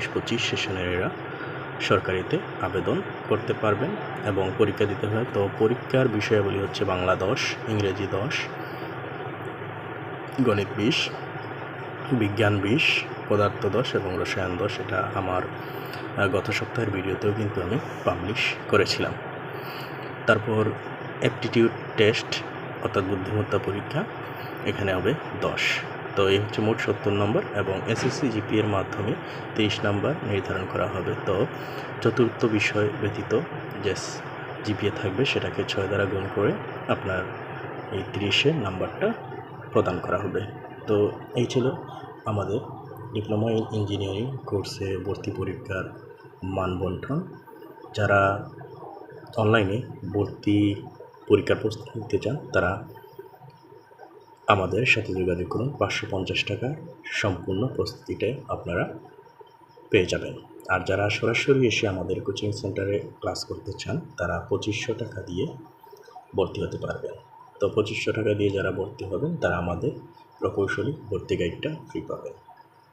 চব্বিশ পঁচিশ সেশনের এরা সরকারিতে আবেদন করতে পারবেন এবং পরীক্ষা দিতে হয়। তো পরীক্ষার বিষয়াবলী হচ্ছে বাংলা দশ, ইংরেজি দশ, গণিত বিশ, বিজ্ঞান বিশ, পদার্থ দশ এবং রসায়ন দশ। এটা আমার গত সপ্তাহের ভিডিওতেও কিন্তু আমি পাবলিশ করেছিলাম। তারপর অ্যাপটিটিউড টেস্ট অর্থাৎ বুদ্ধিমত্তা পরীক্ষা এখানে হবে দশ। তো এই হচ্ছে মোট সত্তর নম্বর এবং এসএসসি জিপি এর মাধ্যমে তেইশ নম্বর নির্ধারণ করা হবে। তো চতুর্থ বিষয় ব্যতীত যে জিপিএ থাকবে সেটাকে ছয় দ্বারা গুণ করে আপনার এই তিরিশের নাম্বারটা প্রদান করা হবে। তো এই ছিল আমাদের ডিপ্লোমা ইন ইঞ্জিনিয়ারিং কোর্সে ভর্তি পরীক্ষার মানবন্ঠন যারা অনলাইনে ভর্তি পরীক্ষার প্রস্তুতি নিতে চান তারা আমাদের সাথে যোগাযোগ করুন। পাঁচশো পঞ্চাশ টাকা সম্পূর্ণ প্রস্তুতিটা আপনারা পেয়ে যাবেন। আর যারা সরাসরি এসে আমাদের কোচিং সেন্টারে ক্লাস করতে চান, তারা পঁচিশশো টাকা দিয়ে ভর্তি হতে পারবেন। তো পঁচিশশো টাকা দিয়ে যারা ভর্তি হবেন, তারা আমাদের প্রকৌশলী ভর্তি গাইডটা ফ্রি পাবেন।